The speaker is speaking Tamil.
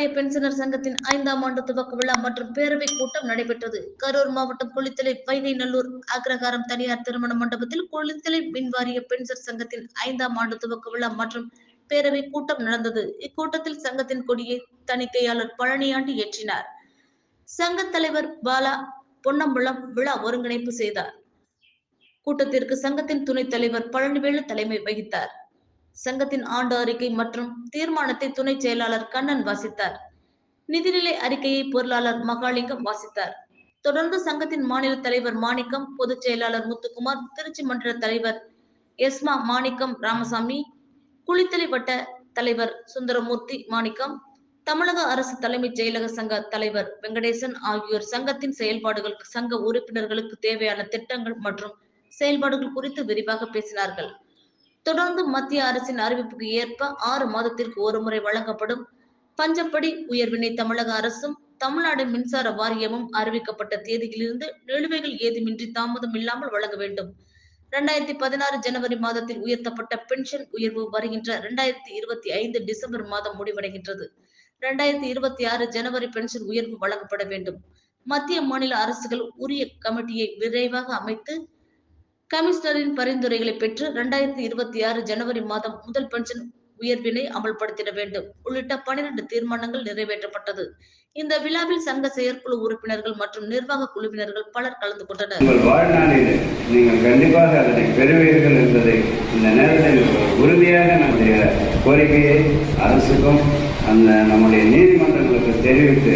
ஆரிய பென்ஷனர் சங்கத்தின் ஐந்தாம் ஆண்டு துவக்க விழா மற்றும் பேரவை கூட்டம் நடைபெற்றது. கரூர் மாவட்டம் குளித்தலை வைகை நல்லூர் அக்ரஹாரம் தனியார் திருமண மண்டபத்தில் குளித்தலை மின்வாரிய பென்ஷனர் சங்கத்தின் ஐந்தாம் ஆண்டு துவக்க விழா மற்றும் பேரவை கூட்டம் நடந்தது. இக்கூட்டத்தில் சங்கத்தின் கொடியை தணிக்கையாளர் பழனியாண்டி ஏற்றினார். சங்க தலைவர் பாலா பொன்னம்பலம் விழா ஒருங்கிணைப்பு செய்தார். கூட்டத்திற்கு சங்கத்தின் துணைத் தலைவர் பழனிவேலு தலைமை வகித்தார். சங்கத்தின் ஆண்டு அறிக்கை மற்றும் தீர்மானத்தை துணை செயலாளர் கண்ணன் வாசித்தார். நிதிநிலை அறிக்கையை பொருளாளர் மகாலிங்கம் வாசித்தார். தொடர்ந்து சங்கத்தின் மாநில தலைவர் மாணிக்கம் பொதுச் செயலாளர் முத்துக்குமார் திருச்சி மன்ற தலைவர் எஸ்மா மாணிக்கம் ராமசாமி குளித்தலை வட்ட தலைவர் சுந்தரமூர்த்தி மாணிக்கம் தமிழக அரசு தலைமைச் செயலக சங்க தலைவர் வெங்கடேசன் ஆகியோர் சங்கத்தின் செயல்பாடுகள் சங்க உறுப்பினர்களுக்கு தேவையான திட்டங்கள் மற்றும் செயல்பாடுகள் குறித்து விரிவாக பேசினார்கள். தொடர்ந்து மத்திய அரசின் அறிவிப்புக்கு ஏற்ப ஆறு மாதத்திற்கு ஒருமுறை வழங்கப்படும் பஞ்சப்படி உயர்வினை தமிழக அரசும் தமிழ்நாடு மின்சார வாரியமும் அறிவிக்கப்பட்ட தேதியிலிருந்து நிலுவைகள் ஏதுமின்றி தாமதம் இல்லாமல் வழங்க வேண்டும். இரண்டாயிரத்தி பதினாறு ஜனவரி மாதத்தில் உயர்த்தப்பட்ட பென்ஷன் உயர்வு வருகின்ற இரண்டாயிரத்தி இருபத்தி ஐந்து டிசம்பர் மாதம் முடிவடைகின்றது. இரண்டாயிரத்தி இருபத்தி ஆறு ஜனவரி பென்ஷன் உயர்வு வழங்கப்பட வேண்டும். மத்திய மாநில அரசுகள் உரிய கமிட்டியை விரைவாக அமைத்து கமிஷனரின் பரிந்துரைகளை பெற்று இரண்டாயிரத்தி இருபத்தி ஆறு ஜனவரி மாதம் முதல் பென்ஷன் உயர்வினை அமல்படுத்திட வேண்டும். உள்ளிட்ட பனிரெண்டு தீர்மானங்கள் நிறைவேற்றப்பட்டது. இந்த விழாவில் சங்க செயற்குழு உறுப்பினர்கள் மற்றும் நிர்வாக குழுவினர்கள் பலர் கலந்து கொண்டனர். உங்கள் வாழ்நாளில் நீங்கள் கண்டிப்பாக அதனை பெறுவீர்கள் என்பதை இந்த நேரத்தில் உறுதியாக நம்முடைய கோரிக்கையை அரசுக்கும் அந்த நம்முடைய நீதிமன்றங்களுக்கு தெரிவித்து